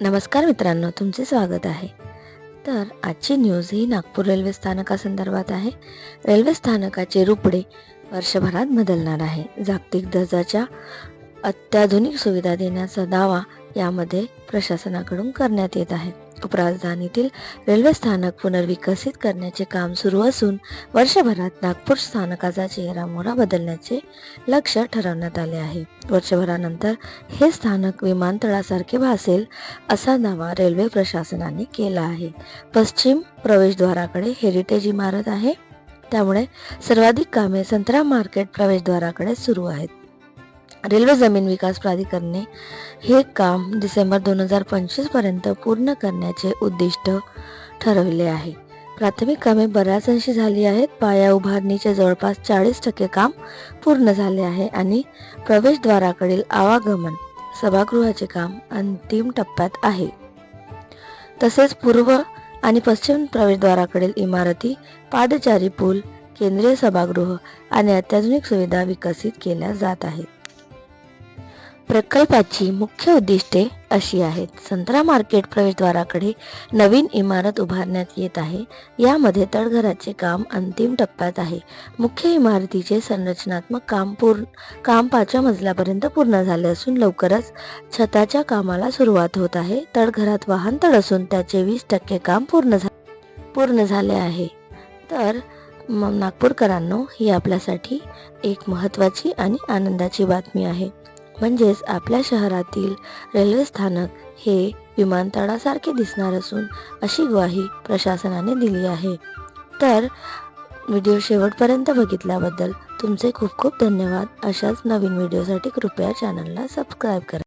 नमस्कार मित्रांनो तुमचे स्वागत आहे. तर आजची न्यूज ही नागपूर रेल्वे स्थानकासंदर्भात आहे. रेल्वे स्थानकाचे रुपडे वर्षभरात बदलणार आहे. जागतिक दर्जाच्या अत्याधुनिक सुविधा देण्याचा दावा यामध्ये प्रशासनाकडून करण्यात येत आहे. उपराजधानीतील रेल्वे स्थानक पुनर्विकसित करण्याचे काम सुरू असून वर्षभरात नागपूर स्थानकाचा चेहरा मोरा बदलण्याचे लक्ष्य ठरवण्यात आले आहे. वर्षभरानंतर हे स्थानक विमानतळासारखे भासेल असा दावा रेल्वे प्रशासनाने केला आहे. पश्चिम प्रवेशद्वाराकडे हेरिटेज इमारत आहे. त्यामुळे सर्वाधिक कामे संत्रा मार्केट प्रवेशद्वाराकडे सुरू आहेत. रेल्वे जमीन विकास प्राधिकरणे हे काम डिसेंबर दोन हजार पंचवीसपर्यंत पूर्ण करण्याचे उद्दिष्ट ठरवले आहे. प्राथमिक कामे बऱ्याच अंशी झाली आहेत. पाया उभारणीचे जवळपास चाळीस टक्के काम पूर्ण झाले आहे आणि प्रवेशद्वाराकडील आवागमन सभागृहाचे काम अंतिम टप्प्यात आहे. तसेच पूर्व आणि पश्चिम प्रवेशद्वाराकडील इमारती पादचारी पूल केंद्रीय सभागृह आणि अत्याधुनिक सुविधा विकसित केल्या जात आहेत. प्रकल्पाची मुख्य उद्दिष्टे अशी आहेत. संत्रा मार्केट प्रवेशद्वाराकडे नवीन इमारत उभारण्यात येत आहे. यामध्ये तळघराचे काम अंतिम टप्प्यात आहे. मुख्य इमारतीचे संरचनात्मक काम पूर्ण काम पाचव्या मजल्यापर्यंत पूर्ण झाले असून लवकरच छताच्या कामाला सुरुवात होत आहे. तळघरात वाहन तळ असून त्याचे वीस टक्के काम पूर्ण झा पूर्ण झाले आहे. तर नागपूरकरांनो ही आपल्यासाठी एक महत्त्वाची आणि आनंदाची बातमी आहे. म्हणजेच आपल्या शहरातील रेल्वे स्थानक हे विमानतळासारखे दिसणार असून अशी ग्वाही प्रशासनाने दिली आहे. तर व्हिडिओ शेवटपर्यंत बघितल्याबद्दल तुमचे खूप खूप धन्यवाद. अशाच नवीन व्हिडिओसाठी कृपया चॅनलला सबस्क्राईब करा.